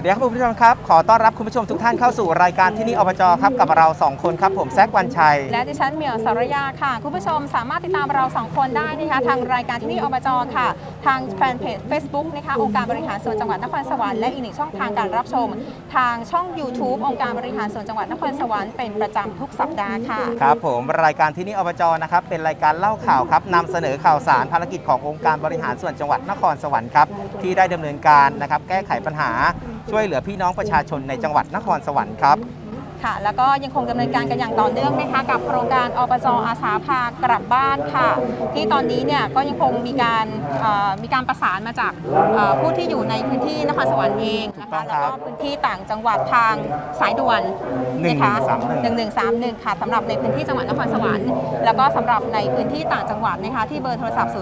สวัสดีครับคุณผู้ชมครับ ขอต้อนรับคุณผู้ชมทุกท่านเข้าสู่รายการที่นี่อบจครับกับเรา 2 คนครับผมแซกวันชัย และดิฉันเหมียวสารยาค่ะ คุณผู้ชมสามารถติดตามเราสองคนได้นะคะทางรายการที่นี่อบจค่ะ ทางแฟนเพจ Facebook นะคะองค์การบริหารส่วนจังหวัดนครสวรรค์และอีกหนึ่งช่องทางการรับชม ทางช่อง YouTube องค์การบริหารส่วนจังหวัดนครสวรรค์เป็นประจำทุกสัปดาห์ค่ะครับผมรายการที่นี่อบจนะครับเป็นรายการเล่าข่าวครับนำเสนอข่าวสารภารกิจขององค์การบริหารส่วนจังหวัดนครสวรรค์ครับที่ได้ดำเนินการนะครับแก้ไขปัญหา ช่วยเหลือพี่น้องประชาชนในจังหวัดนครสวรรค์ครับ ค่ะ แล้วก็ยังคงดำเนินการกันอย่างต่อเนื่องนะคะกับโครงการอบจอาสาพากลับบ้านค่ะ ที่ตอนนี้เนี่ยก็ยังคงมีการเอ่อมีการประสานมาจากเอ่อผู้ที่อยู่ในพื้นที่นครสวรรค์เองนะคะถูกต้องครับแล้วก็พื้นที่ต่างจังหวัดทางสายด่วนนะคะ1131 1131ค่ะสำหรับในพื้นที่จังหวัดนครสวรรค์แล้วก็สำหรับในพื้นที่ต่างจังหวัดนะคะที่เบอร์โทรศัพท์ 056803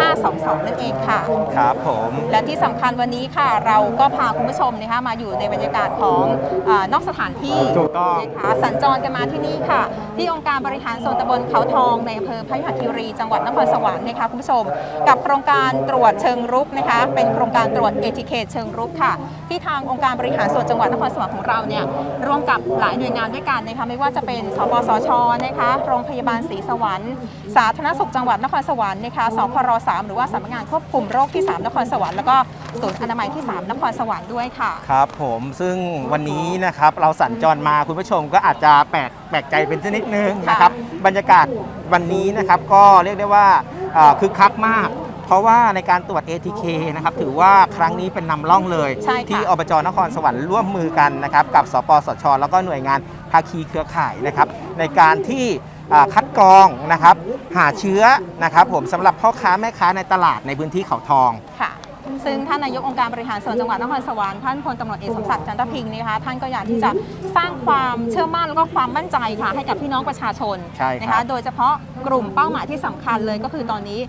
522 นั่นเองค่ะครับผมและที่สำคัญวันนี้ค่ะ เราก็พาคุณผู้ชมนะคะมาอยู่ในบรรยากาศของเออนอกสถานที่ถูกต้อง นะคะสัญจรกันมาที่นี่ค่ะที่องค์การบริหารส่วนตำบลเขาทองในอำเภอพยุหคีรี จังหวัดนครสวรรค์นะคะคุณผู้ชม กับโครงการตรวจเชิงรุกนะคะเป็นโครงการตรวจเอทิเคเชิงรุกค่ะ ที่ทางองค์การบริหารส่วนจังหวัดนครสวรรค์ของเราเนี่ยร่วมกับหลายหน่วยงานด้วยกันนะคะไม่ว่าจะเป็นสปสชนะคะโรงพยาบาลศรีสวรรค์ สาธารณสุขจังหวัดนครสวรรค์นะคะสพร3หรือว่าสำนักงานควบคุมโรคที่ 3 นครสวรรค์แล้วก็ศูนย์อนามัยที่ 3 นครสวรรค์ด้วยค่ะ ครับผมซึ่งวันนี้นะครับเราสัญจรมาคุณผู้ชมก็อาจจะแปลกแปลกใจเป็นชนิดนึงนะครับบรรยากาศวันนี้นะครับก็เรียกได้ว่าเอ่อคึกคักมาก เพราะว่าในการตรวจ ATK นะครับถือว่าครั้งนี้เป็นนำร่องเลยใช่ค่ะที่อบจนครสวรรค์ร่วมมือกันนะครับกับสปสช แล้วก็หน่วยงานภาคีเครือข่ายนะครับในการที่อ่าคัดกรองนะครับหาเชื้อนะครับผมสำหรับพ่อค้าแม่ค้าในตลาดในพื้นที่เขาทองค่ะ ซึ่งท่านนายกองค์การบริหารส่วนจังหวัดนครสวรรค์ท่านพลตำรวจเอกสมศักดิ์จันทพิงค์นะคะท่านก็อยากที่จะสร้างความเชื่อมั่นแล้วก็ความมั่นใจค่ะให้กับพี่น้องประชาชนใช่ครับ นะคะโดยเฉพาะกลุ่มเป้าหมายที่สำคัญเลยก็คือตอนนี้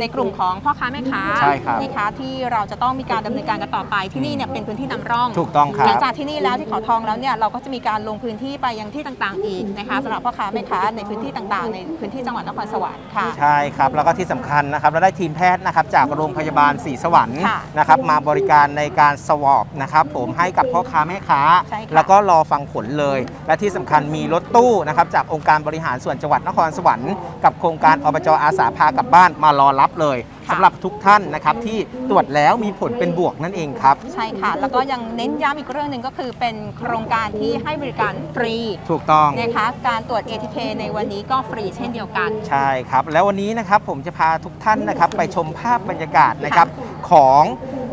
ในกลุ่มของพ่อค้าแม่ค้าใช่ครับ นะคะที่เราจะต้องมีการดำเนินการกันต่อไปที่นี่เนี่ยเป็นพื้นที่นำร่อง ถูกต้องครับหลังจากที่นี่แล้วที่เขาทองแล้วเนี่ยเราก็จะมีการลงพื้นที่ไปยังที่ต่างๆ อีกนะคะสำหรับพ่อค้าแม่ค้าในพื้นที่ต่างๆ ในพื้นที่จังหวัดนครสวรรค์ค่ะ ใช่ครับ แล้วก็ที่สำคัญนะครับ เราได้ทีมแพทย์นะครับจากโรงพยาบาลศรีสวรรค์ค่ะนะครับมาบริการในการสวอปนะครับผมให้กับพ่อค้าแม่ค้า ใช่ค่ะ แล้วก็รอฟังผลเลย และที่สำคัญมีรถตู้นะครับจากองค์การบริหารส่วนจังหวัดนครสวรรค์กับโครงการอบจอาสาพากลับบ้านมารอรับเลยสำหรับทุกท่านนะครับที่ตรวจแล้วมีผลเป็นบวกนั่นเองครับ ใช่ค่ะ แล้วก็ยังเน้นย้ำอีกเรื่องหนึ่งก็คือเป็นโครงการที่ให้บริการฟรีถูกต้อง นะคะการตรวจ ATK ในวันนี้ก็ฟรีเช่นเดียวกัน ใช่ครับ แล้ววันนี้นะครับผมจะพาทุกท่านนะครับไปชมภาพบรรยากาศนะครับ ของ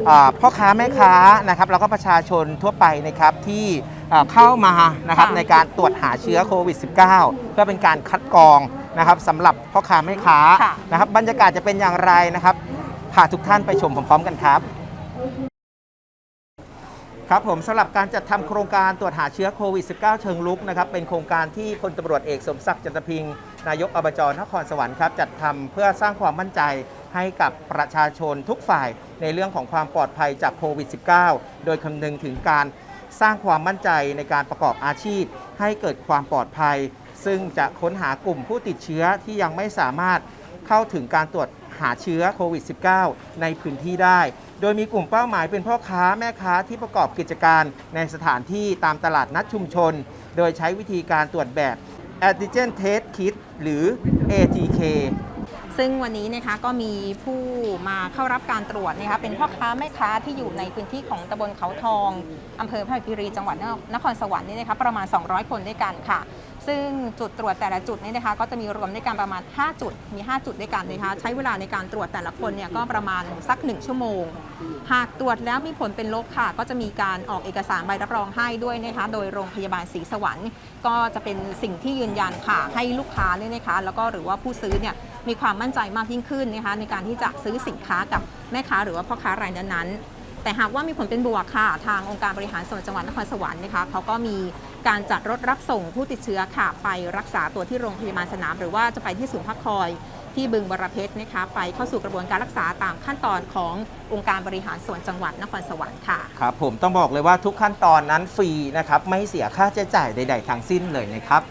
อาพ่อค้าแม่ค้านะครับแล้วก็ประชาชนทั่วไปนะครับที่อ่าเข้ามานะครับค่ะในการตรวจหาเชื้อโควิด -19 เพื่อเป็นการคัดกรองนะครับสำหรับพ่อค้าแม่ค้าค่ะนะครับบรรยากาศจะเป็นอย่างไรนะครับพาทุกท่านไปชมพร้อมๆกันครับครับผมสำหรับการจัดทำโครงการตรวจหาเชื้อโควิด -19 เชิงลุกนะครับเป็นโครงการที่พลตำรวจเอกสมศักดิ์จันทพิงค์นายกอบจนครสวรรค์ครับจัดทำเพื่อสร้างความมั่นใจ ให้กับประชาชนทุกฝ่ายในเรื่องของความปลอดภัยจากโควิด -19 โดยคำนึงถึงการสร้างความมั่นใจในการประกอบอาชีพ ให้เกิดความปลอดภัย ซึ่งจะค้นหากลุ่มผู้ติดเชื้อที่ยังไม่สามารถเข้าถึงการตรวจหาเชื้อโควิด -19 ในพื้นที่ได้ โดยมีกลุ่มเป้าหมายเป็นพ่อค้าแม่ค้าที่ประกอบกิจการในสถานที่ตามตลาดนัดชุมชน โดยใช้วิธีการตรวจแบบ Antigen Test Kit หรือ ATK ซึ่งวันนี้นะคะก็มีผู้มาเข้ารับการตรวจนะคะเป็นพ่อค้าแม่ค้าที่อยู่ในพื้นที่ของตำบลเขาทองอำเภอพระคีรีจังหวัดนครสวรรค์นี่นะคะประมาณ 200 คนด้วยกันค่ะ ซึ่งจุดตรวจแต่ละจุดนี่นะคะก็จะมีรวมด้วยกันประมาณ 5 จุดมี 5 จุดด้วยกันนะคะใช้เวลาในการตรวจแต่ละคนเนี่ยก็ประมาณสัก 1 ชั่วโมง หากตรวจแล้วมีผลเป็นลบค่ะ ก็จะมีการออกเอกสารใบรับรองให้ด้วยนะคะโดยโรงพยาบาลศรีสวรรค์ ก็จะเป็นสิ่งที่ยืนยันค่ะให้ลูกค้าเนี่ยนะคะแล้วก็หรือว่าผู้ซื้อเนี่ย มีความมั่นใจมากยิ่งขึ้นนะคะในการที่จะซื้อสินค้ากับแม่ค้าหรือว่าพ่อค้ารายนั้นๆ แต่หากว่ามีผลเป็นบวกค่ะ ทางองค์การบริหารส่วนจังหวัดนครสวรรค์นะคะเขาก็มีการจัดรถรับส่งผู้ติดเชื้อค่ะ ไปรักษาตัวที่โรงพยาบาลสนาม หรือว่าจะไปที่ศูนย์พักคอยที่บึงบรเพชรนะคะไปเข้าสู่กระบวนการรักษาตามขั้นตอนขององค์การบริหารส่วนจังหวัดนครสวรรค์ค่ะครับผมต้องบอกเลยว่าทุกขั้นตอนนั้นฟรีนะครับไม่เสียค่าใช้จ่ายใด ๆทั้งสิ้นเลยนะครับ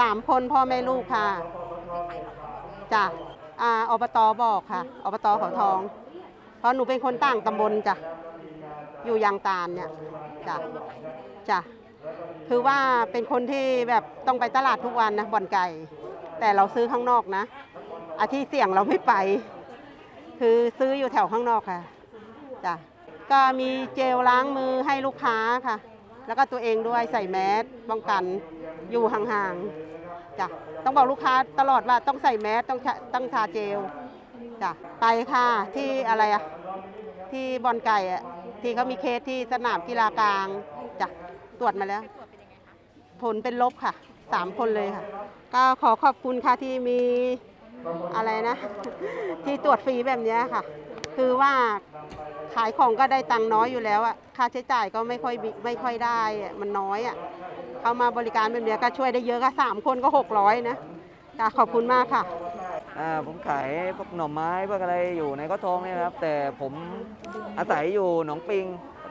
สามคนพ่อแม่ลูกค่ะจ้ะอ่าอบตบอกค่ะอบตเขาทอง เพราะหนูเป็นคนต่างตำบลจ้ะอยู่ยางตาลเนี่ยจ้ะจ้ะคือว่าเป็นคนที่แบบต้องไปตลาดทุกวันนะบ่อนไก่ แต่เราซื้อข้างนอกนะอาที่เสี่ยงเราไม่ไป คือซื้ออยู่แถวข้างนอกค่ะจ้ะก็มีเจลล้างมือให้ลูกค้าค่ะ แล้วก็ตัวเองด้วยใส่แมสป้องกันอยู่ห่างๆจ้ะต้องบอกลูกค้าตลอดว่าต้องใส่แมสต้องต้องทาเจลจ้ะไปค่ะที่อะไรอะที่บอลไก่อะที่เขามีเคสที่สนามกีฬากลางจ้ะตรวจมาแล้ว ผลเป็นลบค่ะสามคนเลยค่ะ ก็ขอขอบคุณค่ะที่มีอะไรนะ ที่ตรวจฟรีแบบนี้ค่ะ คือว่า ขายของก็ได้ตังค์น้อยอยู่แล้วอะค่าใช้จ่ายก็ไม่ค่อยไม่ค่อยได้อะมันน้อยอะเขามาบริการแบบเนี้ยก็ช่วยได้เยอะก็สามคนก็หกร้อยนะค่ะขอบคุณมากค่ะ อ่าผมขายพวกหน่อไม้พวกอะไรอยู่ในก็ทองเนี่ยนะครับ แต่ผมอาศัยอยู่หนองปิง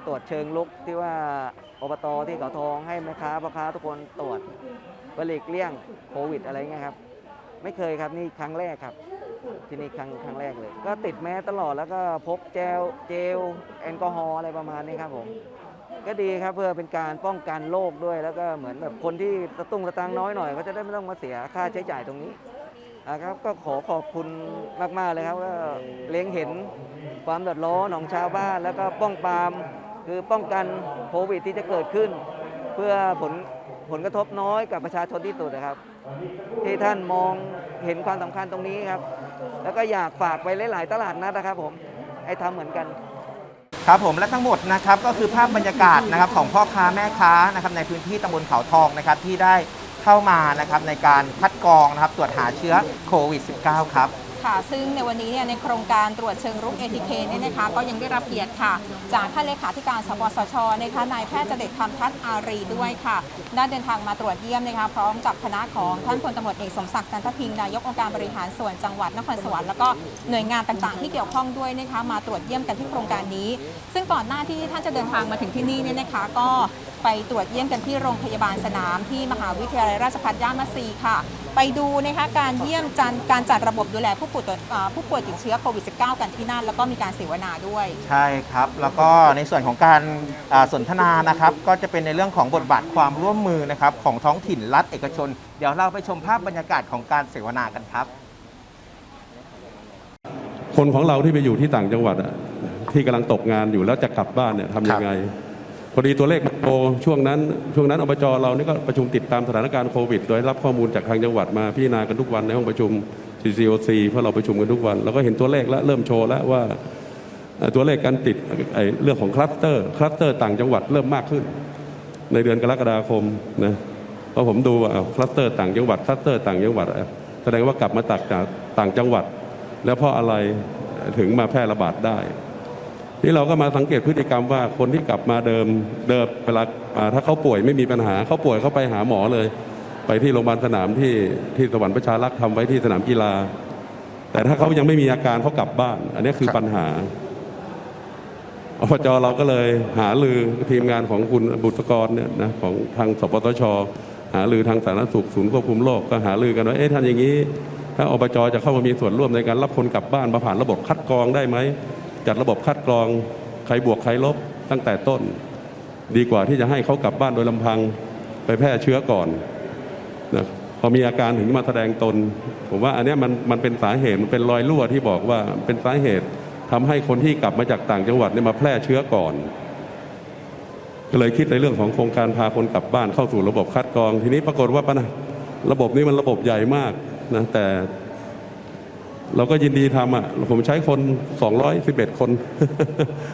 ตรวจเชิงลุกที่ว่าอบตที่เขาทองให้แม่ค้าพ่อค้าทุกคนตรวจเพื่อหลีกเลี่ยงโควิดอะไรเงี้ยครับ ไม่เคยครับนี่ครั้งแรกครับ ที่นี่ครั้งครั้งแรกเลย ก็ติดแมสตลอดแล้วก็พกเจลเจลแอลกอฮอล์อะไรประมาณนี้ครับผมก็ดีครับเพื่อเป็นการป้องกันโรคด้วย แล้วก็เหมือนแบบคนที่ตะตุ้งตะตังน้อยหน่อยก็จะได้ไม่ต้องมาเสียค่าใช้จ่ายตรงนี้ครับก็ขอขอบคุณมาก ๆ เลยครับก็เล็งเห็นความเดือดร้อนของชาวบ้าน แล้วก็ป้องปรามคือป้องกันโควิดที่จะเกิดขึ้น เพื่อผลผลกระทบน้อยกับประชาชนที่สุดนะครับ ที่ท่านมองเห็นความสำคัญตรงนี้ครับ แล้วก็อยากฝากไปหลาย ๆ ตลาดนัดนะครับผมให้ทำเหมือนกัน ครับผมและทั้งหมดนะครับก็คือภาพบรรยากาศนะครับของพ่อค้าแม่ค้านะครับในพื้นที่ตำบลเขาทองนะครับที่ได้เข้ามานะครับในการคัดกรองนะครับตรวจหาเชื้อโควิด -19 ครับ ค่ะ ซึ่งในวันนี้เนี่ยในโครงการตรวจเชิงรุก ATK เนี่ยนะคะก็ยังได้รับเกียรติค่ะ จากท่านเลขาธิการสปสชนะคะนายแพทย์เจเดชคำทัศน์อารีด้วยค่ะได้เดินทางมาตรวจเยี่ยมนะคะพร้อมกับคณะของท่านพลตำรวจเอกสมศักดิ์จันทพิงค์นายกองค์การบริหารส่วนจังหวัดนครสวรรค์แล้วก็หน่วยงานต่างๆ ที่เกี่ยวข้องด้วยนะคะมาตรวจเยี่ยมกันที่โครงการนี้ ซึ่งก่อนหน้าที่ท่านจะเดินทางมาถึงที่นี่เนี่ยนะคะก็ ไปตรวจเยี่ยมกันที่โรงพยาบาลสนามที่มหาวิทยาลัยราชภัฏย่านมัซีค่ะ ไปดูนะคะการเยี่ยมจันการจัดระบบดูแลผู้ป่วยตัวอ่าผู้ป่วยติดเชื้อโควิด -19 กันที่นั่น แล้วก็มีการเสวนาด้วย ใช่ครับ แล้วก็ในส่วนของการอ่าสนทนานะครับ ก็จะเป็นในเรื่องของบทบาทความร่วมมือนะครับของท้องถิ่นรัฐเอกชน เดี๋ยวเราไปชมภาพบรรยากาศของการเสวนากันครับ คนของเราที่ไปอยู่ที่ต่างจังหวัดอะที่กำลังตกงานอยู่แล้วจะกลับบ้านเนี่ยทำยังไงพอดีตัวเลขมัน โตช่วงนั้นช่วงนั้นอบจเรานี่ก็ประชุมติดตามสถานการณ์โควิด โดยรับข้อมูลจากทางจังหวัดมาพิจารณากันทุกวันในห้องประชุม CCOC เพราะเราประชุมกันทุกวันเราก็เห็นตัวเลขแล้วเริ่มโชว์แล้วว่าตัวเลขการติดเรื่องของคลัสเตอร์คลัสเตอร์ต่างจังหวัดเริ่มมากขึ้น ในเดือนกรกฎาคมนะเพราะผมดูว่าคลัสเตอร์ต่างจังหวัดคลัสเตอร์ต่างจังหวัดแสดงว่ากลับมาตักจากต่างจังหวัด แล้วเพราะอะไรถึงมาแพร่ระบาดได้ ที่เราก็มาสังเกตพฤติกรรมว่าคนที่กลับมาเดิมเดิมเวลาอ่าถ้าเขาป่วยไม่มีปัญหาเขาป่วยเขาไปหาหมอเลย ไปที่โรงพยาบาลสนามที่ที่สวรรค์ประชารักษ์ทำไว้ที่สนามกีฬา แต่ถ้าเขายังไม่มีอาการเขากลับบ้าน อันนี้คือปัญหาอบจเราก็เลยหาลือทีมงานของคุณบุตรกรเนี่ยนะของทางสปตช หาลือทางสาธารณสุขศูนย์ควบคุมโรคก็หาลือกันว่าเอ๊ะท่านอย่างนี้ ถ้าอบจจะเข้ามามีส่วนร่วมในการรับคนกลับบ้านมาผ่านระบบคัดกรองได้ไหม จัดระบบคัดกรองใครบวกใครลบตั้งแต่ต้น ดีกว่าที่จะให้เขากลับบ้านโดยลำพังไปแพร่เชื้อก่อนนะพอมีอาการถึงมาแสดงตน ผมว่าอันนี้มันมันเป็นสาเหตุมันเป็นรอยรั่วที่บอกว่าเป็นสาเหตุทำให้คนที่กลับมาจากต่างจังหวัดเนี่ยมาแพร่เชื้อก่อน ก็เลยคิดในเรื่องของโครงการพาคนกลับบ้านเข้าสู่ระบบคัดกรอง ทีนี้ปรากฏว่าปัญหาระบบนี้มันระบบใหญ่มากนะแต่ เราก็ยินดีทำอะผมใช้คน 211 คน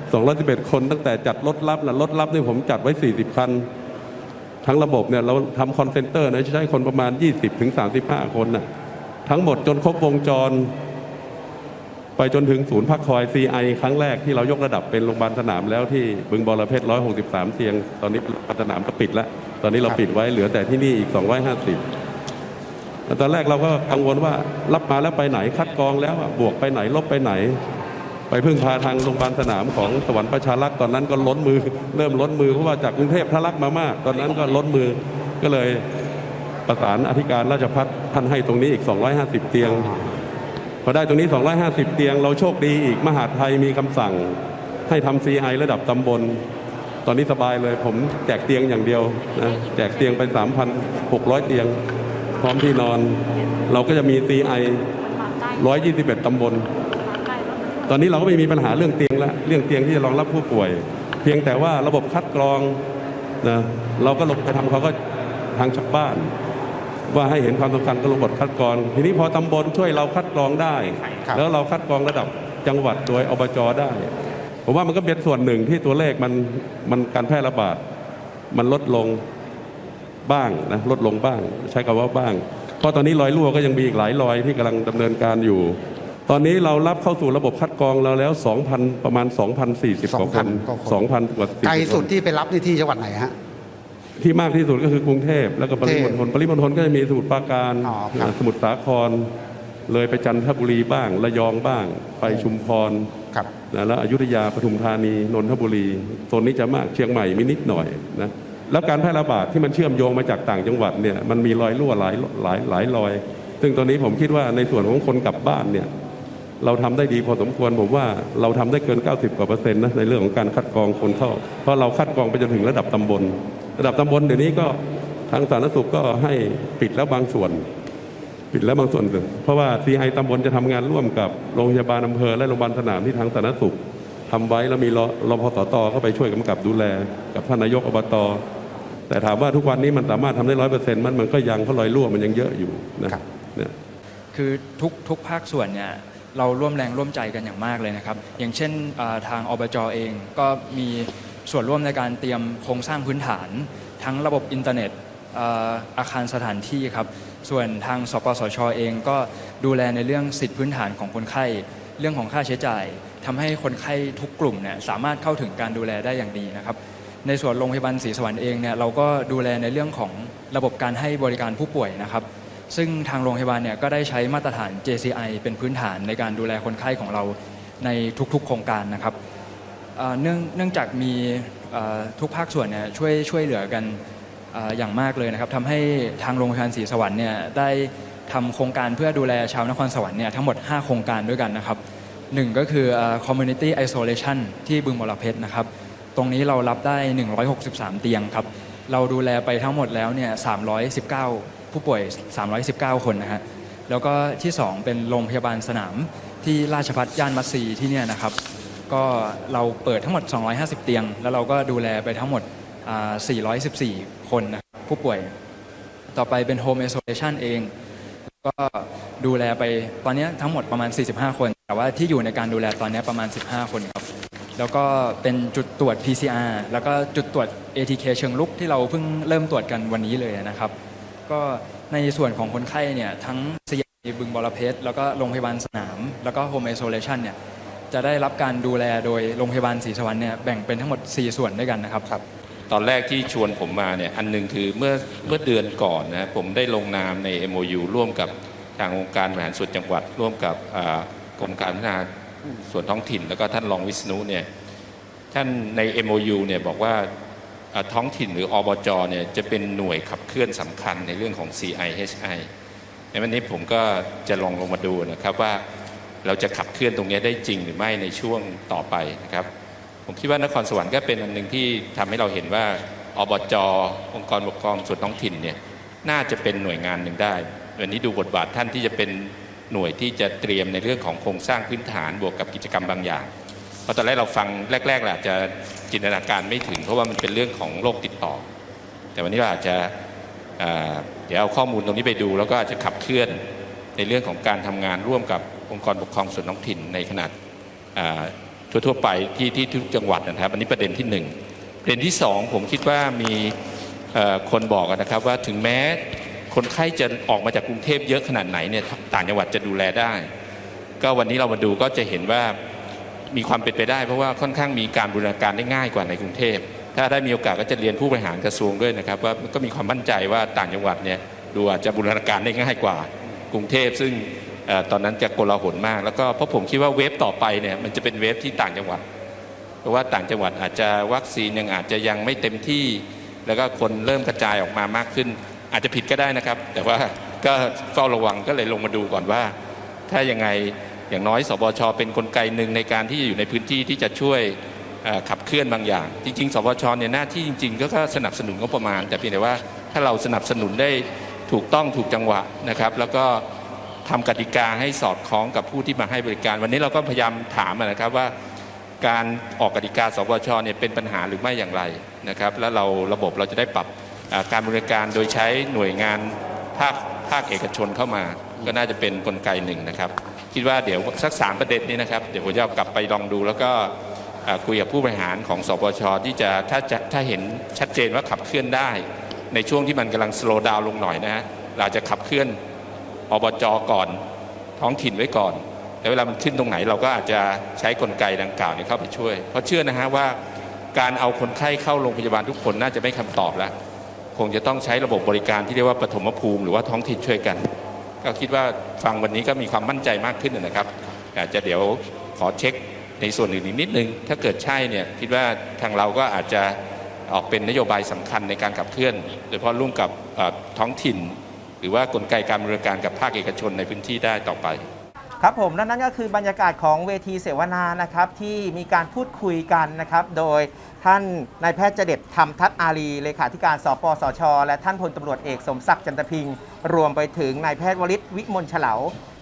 211 คนตั้งแต่จัดรถรับนะรถรับนี่ผมจัดไว้ 40 คัน ทั้งระบบเนี่ยเราทำคอนเซนเตอร์นะใช้คนประมาณ 20ถึง35 คนน่ะทั้งหมดจนครบวงจร ไปจนถึงศูนย์พักคอย CI ครั้งแรกที่เรายกระดับเป็นโรงพยาบาลสนามแล้วที่บึงบอระเพ็ด163 เตียง ตอนนี้โรงพยาบาลสนามก็ปิดแล้ว ตอนนี้เราปิดไว้เหลือแต่ที่นี่อีก 250 ตอนแรกเราก็กังวลว่ารับมาแล้วไปไหนคัดกรองแล้วบวกไปไหนลบไปไหน ไปพึ่งพาทางโรงพยาบาลสนามของสวรรค์ประชารักษ์ตอนนั้นก็ล้นมือ เริ่มล้นมือเพราะว่าจากกรุงเทพทะลักมามาก ตอนนั้นก็ล้นมือก็เลยประสานอธิการราชพัฒท่านให้ตรงนี้อีก 250 เตียง พอได้ตรงนี้ 250 เตียง เราโชคดีอีกมหาไทยมีคำสั่ง ให้ทำ CI ระดับตำบล ตอนนี้สบายเลยผมแจกเตียงอย่างเดียวนะแจกเตียงไป 3,600 เตียง พร้อมที่นอน เราก็จะมี CI 121ตำบล ตอนนี้เราก็ไม่มีปัญหาเรื่องเตียงแล้วเรื่องเตียงที่จะรองรับผู้ป่วย เพียงแต่ว่าระบบคัดกรองนะเราก็ลงไปทำเขาก็ทางชาวบ้าน ว่าให้เห็นความสำคัญกับระบบคัดกรอง ทีนี้พอตำบลช่วยเราคัดกรองได้ครับแล้วเราคัดกรองระดับจังหวัดโดยอบจได้ผมว่ามันก็เป็นส่วนหนึ่งที่ตัวเลขมันมันการแพร่ระบาดมันลดลง บ้างนะลดลงบ้าง ใช้คำว่าบ้าง เพราะตอนนี้รอยรั่วก็ยังมีอีกหลายรอยที่กำลังดำเนินการอยู่ ตอนนี้เรารับเข้าสู่ระบบคัดกรองเราแล้ว 2,000 ประมาณ 2,040กว่าคน2,000กว่าคน 2,000กว่า40ไกลสุดคนที่ไปรับนี่ที่จังหวัดไหนฮะ ที่มากที่สุดก็คือกรุงเทพแล้วก็ปริมณฑลปริมณฑลก็จะมีสมุทรปราการ อ๋อครับ สมุทรสาคร เลยไปจันทบุรีบ้างระยองบ้าง ไปชุมพร ครับ นะแล้วอยุธยาปทุมธานีนนทบุรีโซนนี้จะมากเชียงใหม่มีนิดหน่อยนะ แล้วการแพร่ระบาดที่มันเชื่อมโยงมาจากต่างจังหวัดเนี่ยมันมีรอยรั่วหลายหลายหลายรอย ซึ่งตอนนี้ผมคิดว่าในส่วนของคนกลับบ้านเนี่ยเราทำได้ดีพอสมควรผมว่าเราทำได้เกิน 90 กว่าเปอร์เซ็นต์นะในเรื่องของการคัดกรองคนเข้า เพราะเราคัดกรองไปจนถึงระดับตำบล ระดับตำบลเดี๋ยวนี้ก็ทางสาธารณสุขก็ให้ปิดแล้วบางส่วน ปิดแล้วบางส่วน เพราะว่า CI ตำบลจะทำงานร่วมกับโรงพยาบาลอำเภอและโรงพยาบาลสนามที่ทางสาธารณสุขทำไว้แล้วมีรรพสตเข้าไปช่วยกำกับดูแล กับท่านนายกอบต แต่ถามว่าทุกวันนี้มันสามารถทำได้ร้อยเปอร์เซ็นต์มันมันก็ยังเพราะรอยรั่วมันยังเยอะอยู่นะครับเนี่ยคือทุกทุกภาคส่วนเนี่ยเราร่วมแรงร่วมใจกันอย่างมากเลยนะครับ อย่างเช่นอ่าทางอบจเองก็มีส่วนร่วมในการเตรียมโครงสร้างพื้นฐาน ทั้งระบบอินเทอร์เน็ตอ่าอาคารสถานที่ครับ ส่วนทางสปสชเองก็ดูแลในเรื่องสิทธิพื้นฐานของคนไข้ เรื่องของค่าใช้จ่ายทำให้คนไข้ทุกกลุ่มเนี่ยสามารถเข้าถึงการดูแลได้อย่างดีนะครับ ในส่วนโรงพยาบาลศรีสวรรค์เองเนี่ยเราก็ดูแลในเรื่องของระบบการให้บริการผู้ป่วยนะครับ ซึ่งทางโรงพยาบาลเนี่ยก็ได้ใช้มาตรฐาน JCI เป็นพื้นฐานในการดูแลคนไข้ของเราในทุกๆ โครงการนะครับเนื่องเนื่องจากมีทุกภาคส่วนเนี่ยช่วยช่วยเหลือกันออย่างมากเลยนะครับทำให้ทางโรงพยาบาลศรีสวรรค์เนี่ยได้ทำโครงการเพื่อดูแลชาวนครสวรรค์เนี่ยทั้งหมด 5 โครงการด้วยกันนะครับหนึ่งก็คือเอ่อ community isolation ที่บึงบรเพชรนะครับ ตรงนี้เรารับได้ 163 เตียงครับ เราดูแลไปทั้งหมดแล้วเนี่ย 319 ผู้ป่วย 319 คนนะฮะ แล้วก็ที่ 2 เป็นโรงพยาบาลสนามที่ราชพัฒย่านมัตซีที่เนี่ยนะครับ ก็เราเปิดทั้งหมด 250 เตียง แล้วเราก็ดูแลไปทั้งหมด 414 คนนะคผู้ป่วย ต่อไปเป็น Home Isolation เอง ก็ดูแลไปตอนนี้ทั้งหมดประมาณ 45 คน แต่ว่าที่อยู่ในการดูแลตอนนี้ประมาณ 15 คนครับ แล้วก็เป็นจุดตรวจ PCR แล้วก็จุดตรวจ ATK เชิงลุกที่เราเพิ่งเริ่มตรวจกันวันนี้เลยนะครับ ก็ในส่วนของคนไข้เนี่ยทั้งสยามบึงบรเพชรแล้วก็โรงพยาบาลสนาม แล้วก็ Home Isolation เนี่ยจะได้รับการดูแลโดยโรงพยาบาลศรีสวรรค์เนี่ยแบ่งเป็นทั้งหมด 4 ส่วนด้วยกันนะครับตอนแรกที่ชวนผมมาเนี่ยอันหนึงคือเมื่อเมื่อเดือนก่อนนะผมได้ลงนามใน MOU ร่วมกับทางองค์การบริหารส่วนจังหวัด ร่วมกับกรมการพัฒนา ส่วนท้องถิ่นแล้วก็ท่านรองวิษณุเนี่ยท่านใน MOU เนี่ยบอกว่าท้องถิ่นหรืออบจเนี่ยจะเป็นหน่วยขับเคลื่อนสำคัญในเรื่องของ CIHI ในวันนี้ผมก็จะลองลงมาดูนะครับว่าเราจะขับเคลื่อนตรงนี้ได้จริงหรือไม่ในช่วงต่อไปนะครับ ผมคิดว่านครสวรรค์ก็เป็นอันหนึ่งที่ทำให้เราเห็นว่าอบจองค์กรปกครองส่วนท้องถิ่นเนี่ยน่าจะเป็นหน่วยงานหนึ่งได้วันนี้ดูบทบาทท่านที่จะเป็น หน่วยที่จะเตรียมในเรื่องของโครงสร้างพื้นฐานบวกกับกิจกรรมบางอย่างเพราะตอนแรกเราฟังแรกๆแหละจะจินตนาการไม่ถึง เพราะว่ามันเป็นเรื่องของโรคติดต่อ แต่วันนี้เราอาจจะเดี๋ยวเอาข้อมูลตรงนี้ไปดู แล้วก็อาจจะขับเคลื่อนในเรื่องของการทำงานร่วมกับองค์กรปกครองส่วนท้องถิ่นในขนาดอ่าทั่วๆไปที่ที่ทุกจังหวัดนะครับอันนี้ประเด็นที่หนึ่งประเด็นที่สองผมคิดว่ามีคนบอกนะครับว่าถึงแม้ คนไข้จะออกมาจากกรุงเทพเยอะขนาดไหนเนี่ยต่างจังหวัดจะดูแลได้ ก็วันนี้เรามาดูก็จะเห็นว่ามีความเป็นไปได้ เพราะว่าค่อนข้างมีการบูรณาการได้ง่ายกว่าในกรุงเทพ ถ้าได้มีโอกาสก็จะเรียนผู้บริหารกระทรวงด้วยนะครับ ว่าก็มีความมั่นใจว่าต่างจังหวัดเนี่ยดูอาจจะบูรณาการได้ง่ายกว่ากรุงเทพซึ่งอตอนนั้นจะโกลาหลมาก แล้วก็เพราะผมคิดว่าเวฟต่อไปเนี่ยมันจะเป็นเวฟที่ต่างจังหวัด เพราะว่าต่างจังหวัดอาจจะวัคซีนยังอาจจะยังไม่เต็มที่ แล้วก็คนเริ่มกระจายออกมามากขึ้น อาจจะผิดก็ได้นะครับ แต่ว่าก็เฝ้าระวังก็เลยลงมาดูก่อนว่า ถ้ายังไงอย่างน้อยสบชเป็นกลไกหนึ่งในการที่จะอยู่ในพื้นที่ที่จะช่วยขับเคลื่อนบางอย่าง จริง ๆ สบชเนี่ยหน้าที่จริง ๆ ก็ก็สนับสนุนงบประมาณ แต่เพียงแต่ว่าถ้าเราสนับสนุนได้ถูกต้องถูกจังหวะนะครับ แล้วก็ทำกติกาให้สอดคล้องกับผู้ที่มาให้บริการ วันนี้เราก็พยายามถามนะครับว่าการออกกติกาสบชเนี่ยเป็นปัญหาหรือไม่อย่างไรนะครับ แล้วเราระบบเราจะได้ปรับ การบริการโดยใช้หน่วยงานภาคภาคเอกชนเข้ามา ก็น่าจะเป็นกลไกหนึ่งนะครับ คิดว่าเดี๋ยวสักสามประเด็นนี้นะครับ เดี๋ยวผมจะกลับไปลองดู แล้วก็คุยกับผู้บริหารของสบชที่จะถ้าจะถ้าเห็นชัดเจนว่าขับเคลื่อนได้ ในช่วงที่มันกำลังสโลว์ดาวลงหน่อยนะฮะเราจะขับเคลื่อนอบจก่อนท้องถิ่นไว้ก่อนแล้วเวลามันขึ้นตรงไหนเราก็อาจจะใช้กลไกดังกล่าวนี้เข้าไปช่วย เพราะเชื่อนะฮะว่าการเอาคนไข้เข้าโรงพยาบาลทุกคนน่าจะไม่คำตอบแล้ว งจะต้องใช้ระบบบริการที่เรียกว่าปฐมภูมิ หรือว่าท้องถิ่นช่วยกัน ก็คิดว่าฟังวันนี้ก็มีความมั่นใจมากขึ้นนะครับอาจจะเดี๋ยวขอเช็คในส่วนอื่นอีกนิดนึง ถ้าเกิดใช่เนี่ยคิดว่าทางเราก็อาจจะออกเป็นนโยบายสำคัญในการขับเคลื่อน โดยเฉพาะร่วมกับท้องถิ่น หรือว่ากลไกการบริการกับภาคเอกชนในพื้นที่ได้ต่อไป ครับผมและนั่นก็คือบรรยากาศของเวทีเสวนานะครับที่มีการพูดคุยกันนะครับ โดยท่านนายแพทย์เจเด็ดธรรมทัศน์อารีเลขาธิการสปสช และท่านพลตำรวจเอกสมศักดิ์จันทพิงรวมไปถึงนายแพทย์วริศวิมลเฉลา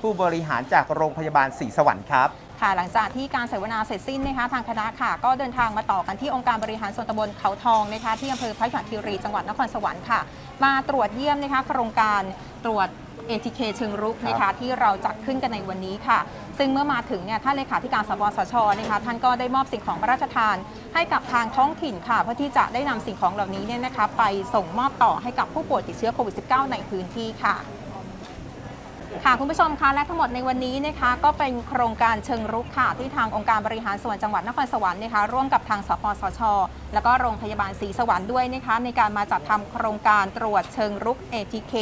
ผู้บริหารจากโรงพยาบาลศรีสวรรค์ครับค่ะหลังจากที่การเสวนาเสร็จสิ้นนะคะทางคณะค่ะ ก็เดินทางมาต่อกันที่องค์การบริหารส่วนตำบลเขาทองนะคะที่อำเภอพระยุหคีรีจังหวัดนครสวรรค์ค่ะ มาตรวจเยี่ยมนะคะโครงการตรวจ ATK เชิงรุกนะคะที่เราจัดขึ้นกันในวันนี้ค่ะ ซึ่งเมื่อมาถึงเนี่ยท่านเลขาธิการสปสชนะคะท่านก็ได้มอบสิ่งของพระราชทาน ให้กับทางท้องถิ่นค่ะ เพื่อที่จะได้นำสิ่งของเหล่านี้เนี่ยนะคะไปส่งมอบต่อให้กับผู้ป่วยติดเชื้อโควิด -19 ในพื้นที่ค่ะ ค่ะคุณผู้ชมคะและทั้งหมดในวันนี้นะคะก็เป็นโครงการเชิงรุกค่ะที่ทางองค์การบริหารส่วนจังหวัดนครสวรรค์นะคะร่วมกับทางสปสช แล้วก็โรงพยาบาลศรีสวรรค์ด้วยนะคะในการมาจัดทำโครงการตรวจเชิงรุก ATK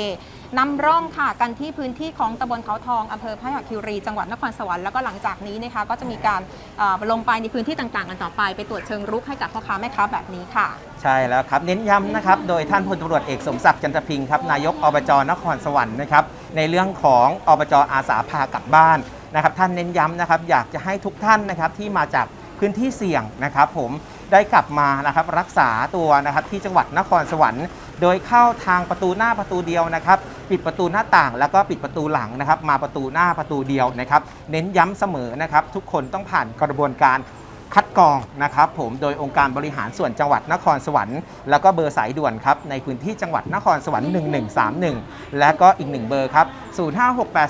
นำร่องค่ะกันที่พื้นที่ของตำบลเขาทองอำเภอพระยาคิรี จังหวัดนครสวรรค์แล้วก็หลังจากนี้นะคะก็จะมีการเอ่อลงไปในพื้นที่ต่างๆ กันต่อไป ไปตรวจเชิงรุกให้กับพ่อค้าแม่ค้าแบบนี้ค่ะ ช่แล้วครับ เน้นย้ำนะครับ โดยท่านพลตำรวจเอกสมศักดิ์จันทพิงค์ครับ นายกอบจนครสวรรค์นะครับ ในเรื่องของอบจอาสาพากลับบ้านนะครับ ท่านเน้นย้ำนะครับ อยากจะให้ทุกท่านนะครับที่มาจากพื้นที่เสี่ยงนะครับผมได้กลับมานะครับรักษาตัวนะครับที่จังหวัดนครสวรรค์ โดยเข้าทางประตูหน้าประตูเดียวนะครับปิดประตูหน้าต่าง แล้วก็ปิดประตูหลังนะครับ มาประตูหน้าประตูเดียวนะครับ เน้นย้ำเสมอนะครับ ทุกคนต้องผ่านกระบวนการ คัดกรองนะครับผมโดยองค์การบริหารส่วนจังหวัดนครสวรรค์ แล้วก็เบอร์สายด่วนครับในพื้นที่จังหวัดนครสวรรค์ 1131 และก็อีกหนึ่งเบอร์ครับ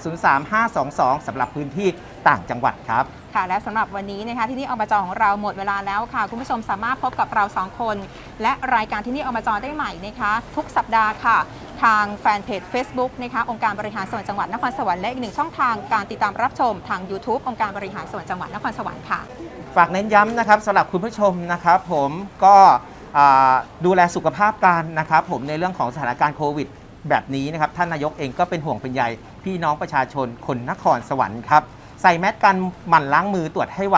0568035522สำหรับพื้นที่ต่างจังหวัดครับค่ะและสำหรับวันนี้นะคะที่นี่อบจของเราหมดเวลาแล้วค่ะ คุณผู้ชมสามารถพบกับเราสองคน และรายการที่นี่อบจได้ใหม่นะคะทุกสัปดาห์ค่ะ ทางแฟนเพจ Facebook นะคะองค์การบริหารส่วนจังหวัดนครสวรรค์และอีกหนึ่งช่องทางการติดตามรับชมทาง YouTube องค์การบริหารส่วนจังหวัดนครสวรรค์ค่ะ ฝากเน้นย้ำนะครับสำหรับคุณผู้ชมนะครับผมก็ดูแลสุขภาพกันนะครับผมในเรื่องของสถานการณ์โควิด แบบนี้นะครับท่านนายกเองก็เป็นห่วงเป็นใยพี่น้องประชาชนคนนครสวรรค์ครับใส่แมสกันหมั่นล้างมือตรวจให้ไว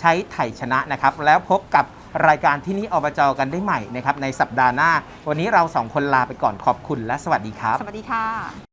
ใช้ไถ่ชนะนะครับแล้วพบกับ รายการที่นี้อบจกันได้ใหม่นะครับในสัปดาห์หน้า วันนี้เราสองคนลาไปก่อนขอบคุณและสวัสดีครับ สวัสดีค่ะ